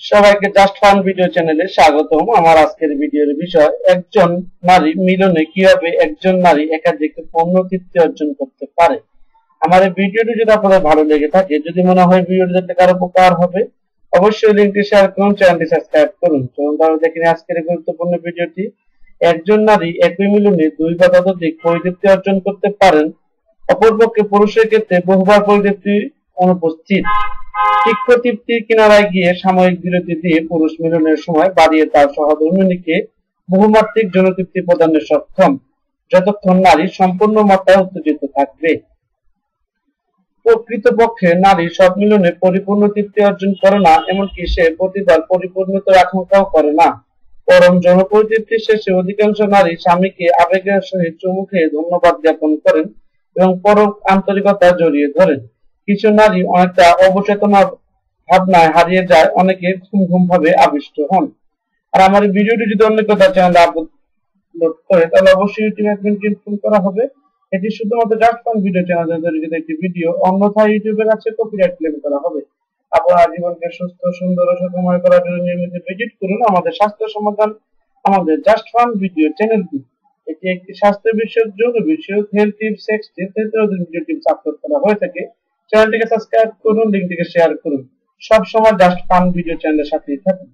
সবাইকে just fun video চ্যানেলে স্বাগতম। আমার আজকের ভিডিওর বিষয়, একজন নারী মিলনে কীভাবে একজন নারী একাধিক পণ্য তৃপ্তি অর্জন করতে পারে। আমার এই ভিডিওটি যদি আপনাদের ভালো লেগে থাকে, যদি মনে হয় ভিডিওটি দেখতে কারও উপকার হবে, অবশ্যই লিঙ্কটি শেয়ার করুন চ্যানেলটি সাবস্ক্রাইব করুন। চলুন তাহলে দেখে নিই আজকের গুরুত্বপূর্ণ ভিডিওটি। একজন নারী একই মিলনে দুই বা ততোধিক পরিতৃপ্তি অর্জন করতে পারেন, অপরপক্ষে পুরুষের ক্ষেত্রে বহুবার পরিতৃপ্তি অনুপস্থিত। কিনারায় গিয়ে সাময়িক বিরতি দিয়ে পুরুষ মিলনের সময় বাড়িয়ে তার সহধর্মিনীকে বহুমাত্রিক সক্ষম। যতক্ষণ নারী সম্পূর্ণ মাত্রায় উত্তেজিত থাকবে। প্রকৃতপক্ষে নারী সব মিলনে পরিপূর্ণ তৃপ্তি অর্জন করে না, এমনকি সে প্রতিবার পরিপূর্ণতার আকাঙ্ক্ষাও করে না। পরম জনপরিতৃপ্তি শেষে অধিকাংশ নারী স্বামীকে আবেগের সহিত চুমু খেয়ে ধন্যবাদ জ্ঞাপন করেন এবং পরম আন্তরিকতা জড়িয়ে ধরেন। কিছু নারী অনেকটা অবচেতনা ভাবনায় হারিয়ে যায়, অনেকে ঘুম ভাবে আবিষ্ট হন। আর আমার ভিডিওটি যদি অন্য কোথাও চ্যানেলে আপলোড করে, তাহলে অবশ্যই ইউটিউব অ্যাডমিনকে ইনফর্ম করা হবে। এটি শুধুমাত্র জাস্ট ফান ভিডিও চ্যানেল জড়িত একটি ভিডিও অন্যথায় ইউটিউবের কাছে কপিরাইট ক্লেম করা হবে। আপনার জীবনকে সুস্থ, সুন্দর ও সুখময় করার জন্য নিয়মিত ভিজিট করুন আমাদের স্বাস্থ্য সমাধান, আমাদের জাস্ট ফান ভিডিও চ্যানেলটি এটি একটি স্বাস্থ্য বিষয়ক, যৌন বিষয়ক হেলথ টিপস সেক্স টিপস ইত্যাদি ভিডিও টিপস আপলোড করা হয়ে থাকে। চ্যানেলটিকে সাবস্ক্রাইব করুন লিঙ্কটিকে শেয়ার করুন। সব সময় জাস্ট ফান ভিডিও চ্যানেলের সাথেই থাকুন।